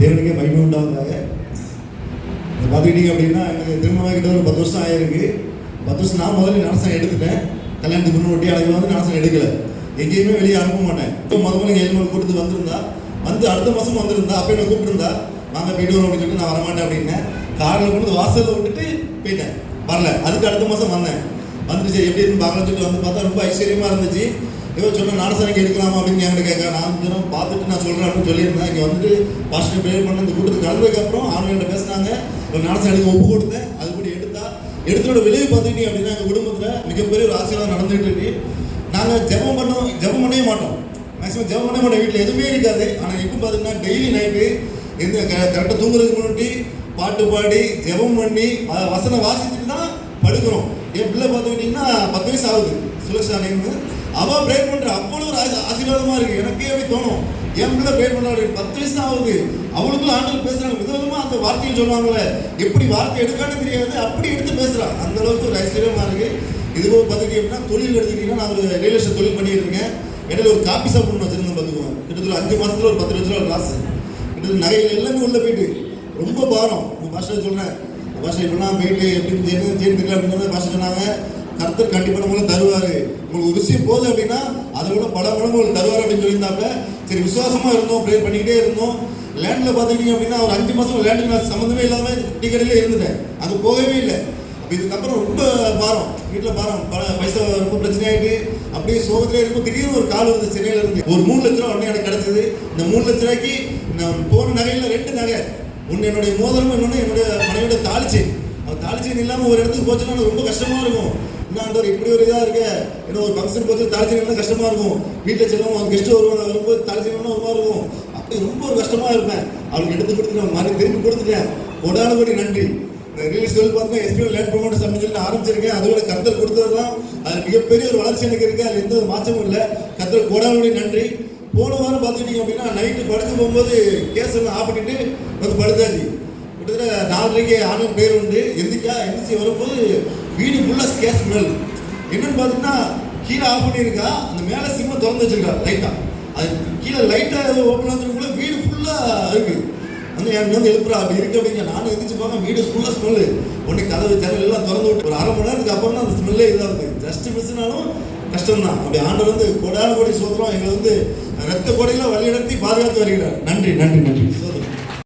தேவனுக்கே மகிமை உண்டாவதாக பார்த்துக்கிட்டீங்க அப்படின்னா எனக்கு திருமணம் கிட்ட ஒரு பத்து வருஷம் ஆயிருக்கு. பத்து வருஷம் நான் முதல்ல நடசம் எடுத்துட்டேன். கல்யாணத்துக்கு முன்னாடி அளவில் வந்து நடசம் எடுக்கல. எங்கேயுமே வெளியே அனுப்ப மாட்டேன். இப்போ முதல்ல முதல்ல ஏழு மணி வந்திருந்தா வந்து அடுத்த மாதம் வந்திருந்தா அப்போ என்ன கூப்பிட்டுருந்தா வாங்க போயிட்டு வரோம் அப்படின்னு சொல்லிட்டு நான் வரமாட்டேன் அப்படின்னேன் காரில் கொண்டு வாசலில் விட்டுட்டு போயிட்டேன். வரல. அதுக்கு அடுத்த மாதம் வந்தேன். வந்துச்சு. எப்படி இருந்து பார்க்கலாம்னு சொல்லிட்டு வந்து பார்த்தா ரொம்ப ஐஸ்வர்யமாக இருந்துச்சு. ஏதோ சொன்ன நாடசானிக்கு எடுக்கலாமா அப்படின்னு என்கிட்ட கேட்க நான் தினம் பார்த்துட்டு நான் சொல்கிறேன் அப்படின்னு சொல்லியிருந்தேன். இங்கே வந்துட்டு பாஸ்டர் ப்ரேயர் பண்ண இந்த கூட்டத்துக்கு கலந்ததுக்கப்புறம் ஆன்லைனில் பேசினாங்க. ஒரு நாடசம் எடுக்க ஒப்பு கொடுத்தேன். அதுபடி எடுத்தா எடுத்தோட விளைவு பார்த்துக்கிட்டீங்க அப்படின்னா எங்கள் குடும்பத்தில் மிகப்பெரிய ஒரு ஆசீர்வாதம் நடந்துகிட்டு இருக்கு. நாங்கள் ஜெபம் பண்ணோம். ஜெபம் பண்ணவே மாட்டோம். மேக்ஸிமம் ஜெபம் பண்ண மாட்டோம். வீட்டில் எதுவுமே இருக்காது. ஆனால் இப்போ பார்த்தீங்கன்னா டெய்லி நைட்டு எந்த கரெக்டாக தூங்குறதுக்கு முன்னாடி பாட்டு பாடி ஜெபம் பண்ணி வசனம் வாசிச்சுட்டு தான் படுக்கிறோம். என் பிள்ளை பார்த்துக்கிட்டிங்கன்னா பத்து வயசு ஆகுது. சுலக்ஷானின்னு அவள் ப்ரேயர் பண்ணுற அவ்வளோ ஒரு ஆசீர்வாதமாக ஆசீர்வாதமா இருக்கு. எனக்கே அப்படி தோணும். என் பிள்ளை ப்ரேயர் பண்ணுறாரு பத்து வயசு தான் ஆகுது. அவளுக்குள்ள பேசுகிறாங்க பேசுறாங்க. விதவிதமா அந்த வார்த்தையை சொல்லுவாங்களே எப்படி வார்த்தை எடுக்கான்னு தெரியாது. அப்படி எடுத்து பேசுறான். அந்த அளவுக்கு ஒரு ஐஸ்வர்யமா இருக்கு. இது போக பார்த்துக்கிட்டீங்கன்னா தொழில் எடுத்துக்கிட்டீங்கன்னா நான் ஒரு ரியல் எஸ்டேட் தொழில் பண்ணிட்டு இருக்கேன் இடையில ஒரு காப்பி ஷாப் ஒன்று வச்சிருந்தேன் பார்த்துக்குவோம் கிட்டத்தட்ட அஞ்சு மாசத்துல ஒரு பத்து லட்ச ரூபா லாஸ் கிட்டத்தட்ட நகைகள் எல்லாமே உள்ள போயிட்டு. ரொம்ப பாரம். உங்க பாஷை சொல்றேன். பாஷை இப்பெல்லாம் போயிட்டு எப்படி தேர்ந்து செய்யணும் தெரியல அப்படின்னு பாஷை சொன்னாங்க. கர்த்தர் கண்டிப்பாக உங்களுக்கு தருவாரு. உங்களுக்கு ஒரு விஷயம் போகுது அப்படின்னா அதை விட பல மடங்கு உங்களுக்கு தருவார் அப்படின்னு சொல்லியிருந்தாப்ப சரி விசுவாசமா இருந்தோம் ப்ரே பண்ணிக்கிட்டே இருந்தோம். லேண்டில் பார்த்துக்கிட்டீங்க அப்படின்னா ஒரு அஞ்சு மாசம் லேண்டுக்கு நான் சம்மந்தமே இல்லாமல் டிக்கெட்டிலே இருந்துட்டேன். அங்கே போகவே இல்லை. அப்போ இதுக்கப்புறம் ரொம்ப பாரம். வீட்டில் பாரம். பல பைசா ரொம்ப பிரச்சனையாயிட்டு அப்படியே சோகத்திலே இருக்கும் திடீர்னு ஒரு கால் வந்து சென்னையில இருந்து. ஒரு மூணு லட்ச ரூபா உடனே எனக்கு கிடைச்சது. இந்த மூணு லட்ச ரூபாய்க்கு நான் போன நகையில் ரெண்டு நகை. ஒன்று என்னுடைய மோதிரம் இன்னொன்று என்னுடைய மனைவியோட தாளிச்சேன் அவன் தாளிச்சேன் இல்லாமல் ஒரு இடத்துக்கு போச்சுன்னா ரொம்ப கஷ்டமாக இருக்கும். இன்னாண்டவர் இப்படி ஒரு இதாக இருக்கு. ஏன்னா ஒரு ஃபங்க்ஷன் போச்சு தாளிச்சைன் கஷ்டமா இருக்கும்? வீட்டில் செல்லும் அவங்க கெஸ்ட் வருவாங்க வரும்போது தாளிச்சைன் ஒரு மாதிரி இருக்கும்? அப்படி ரொம்ப ஒரு கஷ்டமா இருப்பேன். அவளுக்கு எடுத்து கொடுத்துட்டேன் மாதிரி திரும்பி கொடுத்துட்டேன். கொடான கோடி நன்றி ரியல் சொல்லி பார்த்தீங்கன்னா எஸ்பிஎல் லேண்ட் ப்ரொமோட்டர்ஸ் அப்படின்னு சொல்லி ஆரம்பிச்சிருக்கேன். அதோட கத்தர் கொடுத்தது தான் அது மிகப்பெரிய ஒரு வளர்ச்சி எனக்கு இருக்கு. அது எந்த ஒரு மாற்றமும் இல்லை. கத்தர் கொடான நன்றி. போன வாரம் பார்த்துக்கிட்டீங்க அப்படின்னா நைட்டு படுத்து போகும்போது கேஸ் எல்லாம் ஆஃப் பண்ணிட்டு வந்து படுத்தாச்சு. கிட்டத்தட்ட நாலரைக்கு ஆணும் பேர் உண்டு. எந்திக்கா எந்திரிச்சு வரும்போது வீடு ஃபுல்லாக கேஸ் ஸ்மெல் என்னென்னு பார்த்தீங்கன்னா கீழே ஆஃப் பண்ணியிருக்கா அந்த மேலே சிம்ம திறந்து வச்சிருக்கா லைட்டாக அது கீழே லைட்டாக எதுவும் ஓப்பன் வந்துருக்குள்ள வீடு ஃபுல்லாக இருக்குது வந்து என் வந்து எழுப்புறா அப்படி இருக்கு அப்படிங்க நானும் எந்திரிச்சு பார்க்க வீடு ஃபுல்லாக ஸ்மெல்லு உடனே கதவு ஜன்னல் எல்லாம் திறந்து விட்டு ஒரு அரை மணி நேரத்துக்கு அப்புறம் தான் அந்த ஸ்மெல்லே இதாக இருக்குது ஜஸ்ட் மிஸ்னாலும் கஷ்டம் தான். அப்படி ஆண்டவர் வந்து கோடான கோடி சோதரம் எங்களை வந்து ரத்த கொடையில் வழிநடத்தி பாதுகாத்து வருகிறார். நன்றி நன்றி நன்றி. சோதரம்